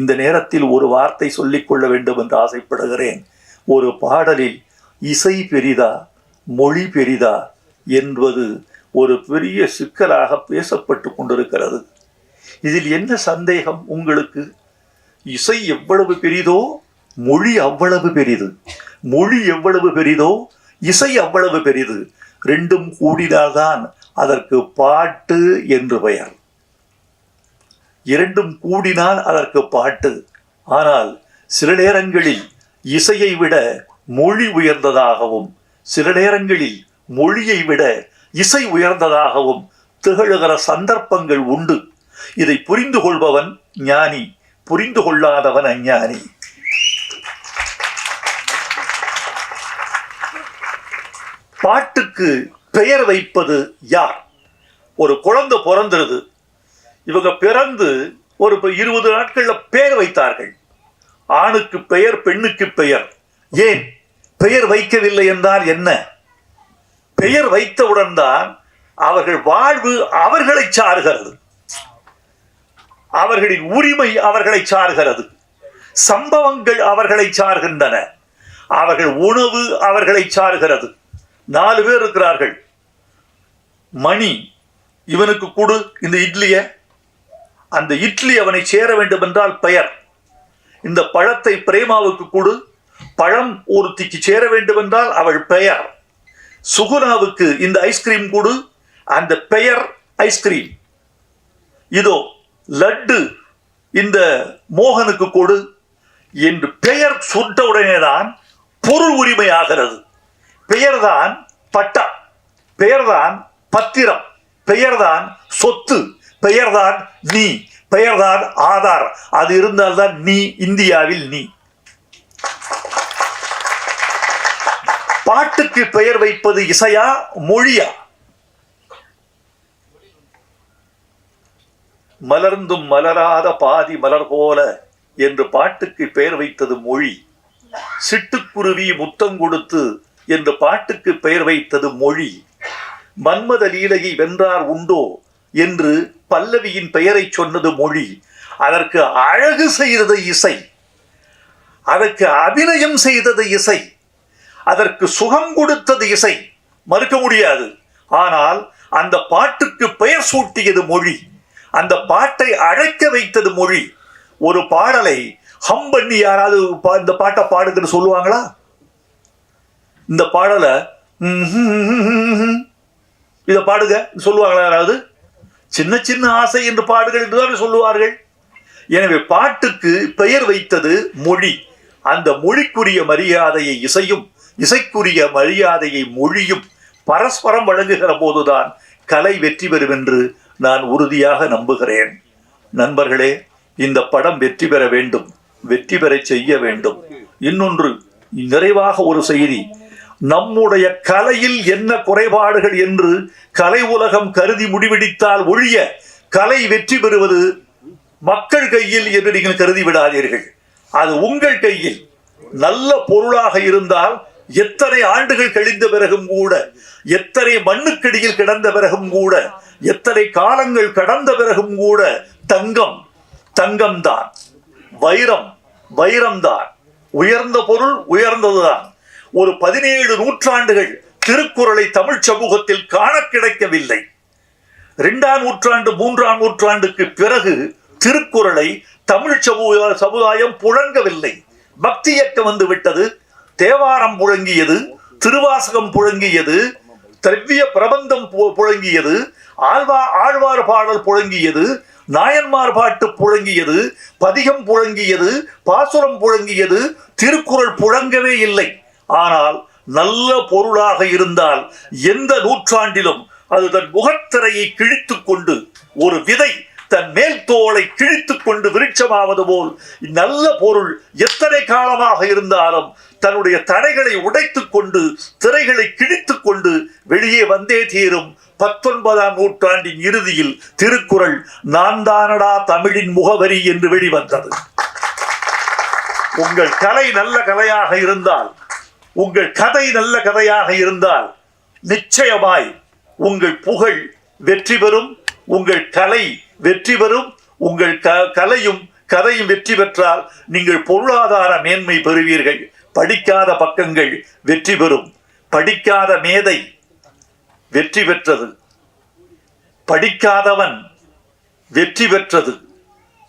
இந்த நேரத்தில் ஒரு வார்த்தை சொல்லிக் கொள்ள வேண்டும் என்று ஆசைப்படுகிறேன். ஒரு பாடலில் இசை பெரிதா மொழி பெரிதா என்பது ஒரு பெரிய சிக்கலாக பேசப்பட்டு கொண்டிருக்கிறது. இதில் என்ன சந்தேகம் உங்களுக்கு? இசை எவ்வளவு பெரிதோ மொழி அவ்வளவு பெரிது. மொழி எவ்வளவு பெரிதோ இசை அவ்வளவு பெரிது. ரெண்டும் கூடினால்தான் அதற்கு பாட்டு என்று பெயர். இரண்டும் கூடினால் அதற்கு பாட்டு. ஆனால் சில நேரங்களில் இசையை விட மொழி உயர்ந்ததாகவும் சில நேரங்களில் மொழியை விட இசை உயர்ந்ததாகவும் திகழுகிற சந்தர்ப்பங்கள் உண்டு. இதை புரிந்து கொள்பவன் ஞானி புரிந்து கொள்ளாதவன் அஞ்ஞானி. பாட்டுக்கு பெயர் வைப்பது யார்? ஒரு குழந்தை பிறந்திருது. இவங்க பிறந்து ஒரு இருபது நாட்கள்ல பெயர் வைத்தார்கள். ஆணுக்கு பெயர் பெண்ணுக்கு பெயர். ஏன்? பெயர் வைக்கவில்லை என்றால் என்ன? பெயர் வைத்தவுடன் தான் அவர்கள் வாழ்வு அவர்களை சார்கிறது. அவர்களின் உரிமை அவர்களை சார்கிறது. சம்பவங்கள் அவர்களை சார்கின்றன. அவர்கள் உணவு அவர்களை சார்கிறது. நாலு பேர் இருக்கிறார்கள். மணி இவனுக்கு கொடு இந்த இட்லியை. அந்த இட்லி அவனை சேர வேண்டும் என்றால் பெயர். இந்த பழத்தை பிரேமாவுக்கு கொடு. பழம் ஒருத்திக்கு சேர வேண்டும் என்றால் அவள் பெயர். சுகுணாவுக்கு இந்த ஐஸ்கிரீம் கொடு. அந்த பெயர் ஐஸ்கிரீம் இதோ லட்டு இந்த மோகனுக்கு கொடு. என்று பெயர் சொன்ன உடனேதான் பொருள் உரிமை ஆகிறது. பெயர்தான் பட்டா. பெயர்தான் பத்திரம். பெயர்தான் சொத்து. பெயர்தான் நீ. பெயர்தான் ஆதார். அது இருந்தால்தான் நீ இந்தியாவில் நீ. பாட்டுக்கு பெயர் வைப்பது இசையா மொழியா? மலர்ந்தும் மலராத பாதி மலர் போல என்று பாட்டுக்கு பெயர் வைத்தது மொழி. சிட்டுக்குருவி முத்தம் கொடுத்து என்று பாட்டுக்கு பெயர் வைத்தது மொழி. மன்மத லீலையை வென்றார் உண்டோ என்று பல்லவியின் பெயரை சொன்னது மொழி அதற்கு அழகு செய்தது இசை அதற்கு அபிநயம் செய்தது இசை அதற்கு சுகம் கொடுத்தது இசை. மறுக்க முடியாது. ஆனால் அந்த பாட்டுக்கு பெயர் சூட்டியது மொழி அந்த பாட்டை அழைக்க வைத்தது மொழி. ஒரு பாடலை ஹம் பண்ணி யாராவது பா- இந்த பாட்டை பாடுங்கன்னு சொல்லுவாங்களா? இந்த பாடலை இதை பாடுங்க சொல்லுவாங்களா யாராவது? சின்ன சின்ன ஆசை என்று பாடுகள் என்றுதான் சொல்லுவார்கள்? எனவே பாட்டுக்கு பெயர் வைத்தது மொழி. அந்த மொழிக்குரிய மரியாதையை இசையும் இசைக்குரிய மரியாதையை மொழியும் பரஸ்பரம் வழங்குகிற போதுதான் கலை வெற்றி பெறும் என்று நான் உறுதியாக நம்புகிறேன். நண்பர்களே இந்த படம் வெற்றி பெற வேண்டும் வெற்றி பெறச் செய்ய வேண்டும். இன்னொன்று நிறைவாக ஒரு செய்தி நம்முடைய கலையில் என்ன குறைபாடுகள் என்று கலை உலகம் கருதி முடிவெடித்தால் ஒழிய கலை வெற்றி பெறுவது மக்கள் கையில் என்று நீங்கள் கருதி விடாதீர்கள். அது உங்கள் கையில் நல்ல பொருளாக இருந்தால் எத்தனை ஆண்டுகள் கழிந்த பிறகும் கூட எத்தனை மண்ணுக்கடியில் கிடந்த பிறகும் கூட எத்தனை காலங்கள் கடந்த பிறகும் கூட தங்கம் தங்கம்தான். வைரம் வைரம்தான். உயர்ந்த பொருள் உயர்ந்ததுதான். ஒரு பதினேழு நூற்றாண்டுகள் திருக்குறளை தமிழ் சமூகத்தில் காண கிடைக்கவில்லை. இரண்டாம் நூற்றாண்டு மூன்றாம் நூற்றாண்டுக்கு பிறகு திருக்குறளை தமிழ் சமூக சமுதாயம் புழங்கவில்லை. பக்தி இயக்கம் வந்து விட்டது. தேவாரம் புழங்கியது. திருவாசகம் புழங்கியது. திரவிய பிரபந்தம் பு- புழங்கியது. ஆழ்வா ஆழ்வார் பாடல் புழங்கியது. நாயன்மார் பாட்டு புழங்கியது. பதிகம் புழங்கியது. பாசுரம் புழங்கியது. திருக்குறள் புழங்கவே இல்லை. ஆனால் நல்ல பொருளாக இருந்தால் எந்த நூற்றாண்டிலும் அது தன் முகத்திரையை கிழித்து கொண்டு ஒரு விதை தன் மேல் தோலை கிழித்து கொண்டு விருட்சமாவது போல் நல்ல பொருள் எத்தனை காலமாக இருந்தாலும் தன்னுடைய தடைகளை உடைத்து கொண்டு திரைகளை கிழித்து கொண்டு வெளியே வந்தே தீரும் பத்தொன்பதாம் நூற்றாண்டின் இறுதியில் திருக்குறள் நான் தானடா தமிழின் முகவரி என்று வெளிவந்தது. உங்கள் கலை நல்ல கலையாக இருந்தால் உங்கள் கதை நல்ல கதையாக இருந்தால் நிச்சயமாய் உங்கள் புகழ் வெற்றி பெறும் உங்கள் கலை வெற்றி பெறும் உங்கள் க கலையும் கதையும் வெற்றி பெற்றால் நீங்கள் பொருளாதார மேன்மை பெறுவீர்கள். படிக்காத பக்கங்கள் வெற்றி பெறும். படிக்காத மேதை வெற்றி பெற்றது. படிக்காதவன் வெற்றி பெற்றது.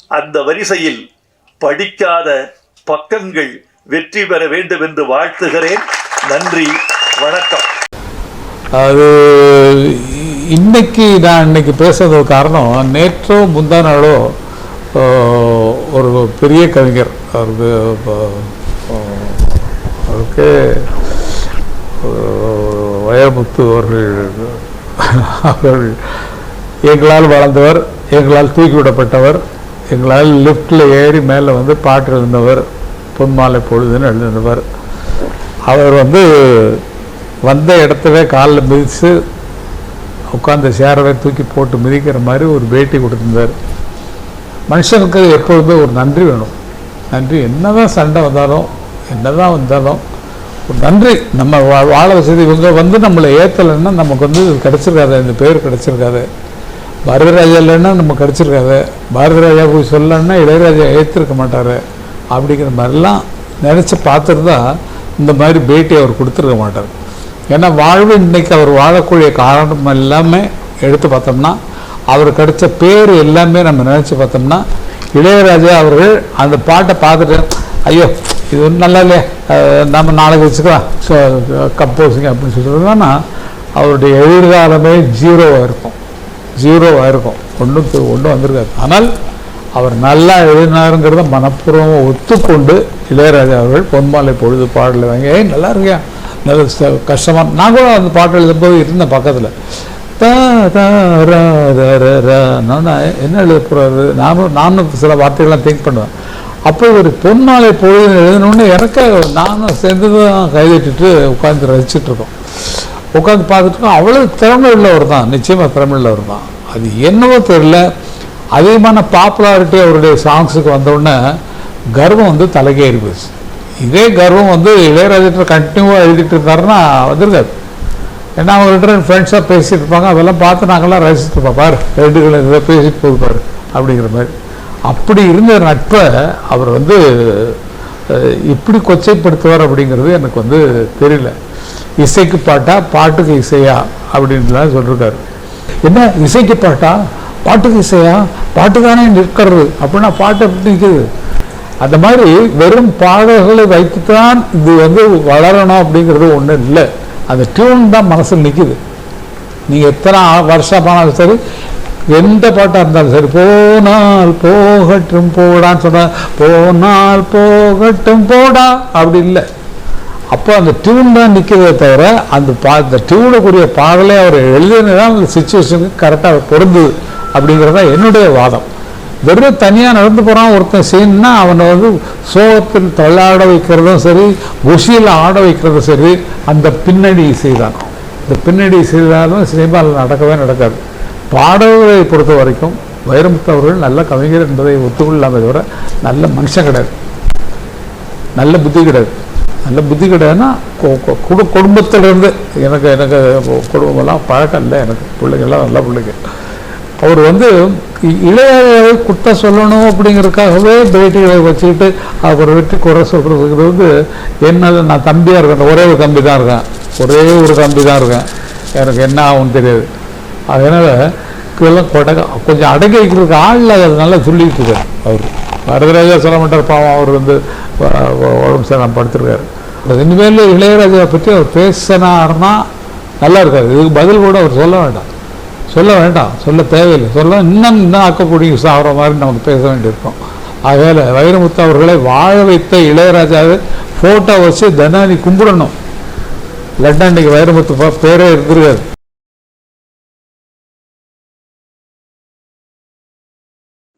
அந்த வரிசையில் படிக்காத பக்கங்கள் வெற்றி பெற வேண்டும் என்று வாழ்த்துகிறேன். நன்றி வணக்கம். அது இன்னைக்கு நான் இன்னைக்கு பேசுறது காரணம். நேற்றோ முந்தா நாளோ ஒரு பெரிய கவிஞர் அவருக்கு அவருக்கு வயமுத்து அவர்கள் அவர்கள் எங்களால் வளர்ந்தவர் எங்களால் தூக்கி விடப்பட்டவர் எங்களால் லிஃப்ட்டில் ஏறி மேலே வந்து பாட்டு எழுதினவர் பொன்மாலை பொழுதுன்னு எழுதினவர். அவர் வந்து வந்த இடத்துல காலில் மிதித்து உட்காந்து சேரவை தூக்கி போட்டு மிதிக்கிற மாதிரி ஒரு பேட்டி கொடுத்துருந்தார். மனுஷனுக்கு எப்பொழுதுமே ஒரு நன்றி வேணும். நன்றி என்ன தான் சண்டை வந்தாலும் என்னதான் வந்தாலும் ஒரு நன்றி. நம்ம வா- வாழ வசதி இவங்க வந்து நம்மளை ஏற்றலைன்னா நமக்கு வந்து இது இந்த பேர் கிடச்சிருக்காது. பாரதிராஜா இல்லைன்னா நம்ம கிடச்சிருக்காது. பாரதிராஜா போய் சொல்லலைன்னா இளையராஜா ஏற்றிருக்க மாட்டார். அப்படிங்கிற மாதிரிலாம் நினச்சி பார்த்துருந்தா இந்த மாதிரி பேட்டி அவர் கொடுத்துருக்க மாட்டார். ஏன்னா வாழ்வு இன்னைக்கு அவர் வாழக்கூடிய காரணம் எல்லாமே எடுத்து பார்த்தோம்னா அவர் கிடைச்ச பேர் எல்லாமே நம்ம நினச்சி பார்த்தோம்னா இளையராஜா அவர்கள் அந்த பாட்டை பார்த்துட்டு ஐயோ இது ஒன்றும் நல்லா இல்லையே நம்ம நாளைக்கு வச்சுக்கலாம் ஸோ கம்போசிங் அப்படின்னு சொல்லிட்டுனா அவருடைய எதிர்காலமே ஜீரோவாக இருக்கும். ஜீரோவாக இருக்கும். ஒன்றும் ஒன்றும் வந்திருக்காது. ஆனால் அவர் நல்லா எழுதினாருங்கிறத மனப்பூர்வமாக ஒத்துக்கொண்டு இளையராஜா அவர்கள் பொன்மாலை பொழுது பாடலை வாங்கி ஏய் நல்லா இருக்கியா? நல்ல கஷ்டமாக நான் கூட அந்த பாட்டு எழுதும்போது இருந்தேன் பக்கத்தில். த ரா ர ர என்ன எழுத போகிறாரு நானும் நானும் சில வார்த்தைகள்லாம் திங்க் பண்ணுவேன். அப்போ ஒரு பொன்மாலை பொழுது எழுதணுன்னு எனக்கு நானும் சேர்ந்து தான் கைதட்டிட்டு உட்காந்து ரசிச்சிட்ருக்கோம். உட்காந்து பார்த்துட்டு இருக்கோம். அவ்வளோ திறமை உள்ளவர் தான் நிச்சயமாக திறமை உள்ளவர் தான். அது என்னவோ தெரில அதிகமான பாப்புலாரிட்டி அவருடைய சாங்ஸுக்கு வந்தவுடனே கர்வம் வந்து தலைகேறி போச்சு இதே கர்வம் வந்து இளையராஜா கண்டினியூவாக எழுதிட்டு இருந்தாருன்னா வந்திருக்காது ஏன்னா அவங்கள்ட்ட ஃப்ரெண்ட்ஸாக பேசிட்டு இருப்பாங்க அதெல்லாம் பார்த்து நாங்கள்லாம் ரசிச்சுட்டு இருப்போம். பாரு ரெண்டுகளை இதை பேசிட்டு போகுது அப்படிங்கிற மாதிரி. அப்படி இருந்த நட்பை அவர் வந்து இப்படி கொச்சைப்படுத்துவார் அப்படிங்கிறது எனக்கு வந்து தெரியல. இசைக்கு பாட்டா பாட்டுக்கு இசையா அப்படின்லாம் சொல்லியிருக்காரு என்ன இசைக்கு பாட்டா? பாட்டுக்கு இசையா? பாட்டுக்கானே நிற்கிறது. அப்படின்னா பாட்டு எப்படி நிற்குது அந்த மாதிரி வெறும் பாடல்களை வைத்துத்தான் இது வந்து வளரணும் அப்படிங்கிறது ஒன்றும் இல்லை. அந்த டியூன் தான் மனசில் நிற்குது நீங்கள் எத்தனை ஆ- வருஷம் சரி எந்த பாட்டாக இருந்தாலும் சரி போனால் போகட்டும் போடான்னு சொன்னால் போனால் போகட்டும் போடா அப்படி இல்லை. அப்போ அந்த டியூன் தான் நிற்கிறதே தவிர அந்த பா அந்த டியூனுக்குரிய பாடலை அவர் எழுதினதான் அந்த சுச்சுவேஷனுக்கு கரெக்டாக பொருந்துது. அப்படிங்கிறது தான் என்னுடைய வாதம். வெறும் தனியாக நடந்து போகிறான் ஒருத்தன் சீன்னா அவனை வந்து சோகத்தில் தள்ளாட வைக்கிறதும் சரி குஷியில் ஆட வைக்கிறதும் சரி அந்த பின்னணி இசை தான் இந்த பின்னணி இசைதாலும் சினிமாவில் நடக்கவே நடக்காது. பாடல்களை பொறுத்த வரைக்கும் வைரமுத்து அவர்கள் நல்ல கவிஞர் என்பதை ஒத்துக்கொள்ளாமே தவிர நல்ல மனுஷன் கிடையாது. நல்ல புத்தி கிடையாது. நல்ல புத்தி கிடையாதுன்னா குடும்பத்திலிருந்து எனக்கு எனக்கு குடும்பமெல்லாம் பழக்கம் இல்லை எனக்கு. பிள்ளைங்கள்லாம் நல்ல பிள்ளைங்க. அவர் வந்து இளையராஜாவை குத்த சொல்லணும் அப்படிங்கிறதுக்காகவே பேட்டிகளை வச்சுக்கிட்டு அவரை வெற்றி குறை சொல்கிறதுக்கு வந்து என்ன நான் தம்பியாக இருக்கேன். ஒரே ஒரு தம்பி தான் இருக்கேன். ஒரே ஒரு தம்பி தான் இருக்கேன். எனக்கு என்ன ஆகும்னு தெரியாது. அதனால் இதெல்லாம் கொடக கொஞ்சம் அடங்கி வைக்கிறதுக்கு ஆள் அதை நல்லா சொல்லிட்டு இருக்காரு அவர். வரதராஜா சொல்ல மாட்டார் பாவம் அவர் வந்து உடம்பு சரியில்லாம படுத்திருக்காரு. இனிமேல் இளையராஜாவை பற்றி அவர் பேசினார்னா நல்லா இருக்காது. இதுக்கு பதில் கூட அவர் சொல்ல வேண்டாம். சொல்ல வேண்டாம் சொல்ல தேவையில்லை. சொல்ல இன்னும் இன்னும் ஆக்கக்கூடிய சாகிற மாதிரி நமக்கு பேச வேண்டியிருக்கும். ஆகையில் வைரமுத்து அவர்களை வாழ வைத்த இளையராஜாவை ஃபோட்டோ வச்சு தனானி கும்பிடணும். இல்லாட்டா இன்னைக்கு வைரமுத்து பேரே இருந்திருக்காது.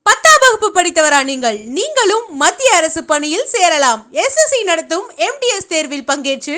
பத்தாம் வகுப்பு படித்தவரா நீங்கள்? நீங்களும் மத்திய அரசு பணியில் சேரலாம். எஸ்எஸ்சி நடத்தும் எம்டிஎஸ் தேர்வில் பங்கேற்று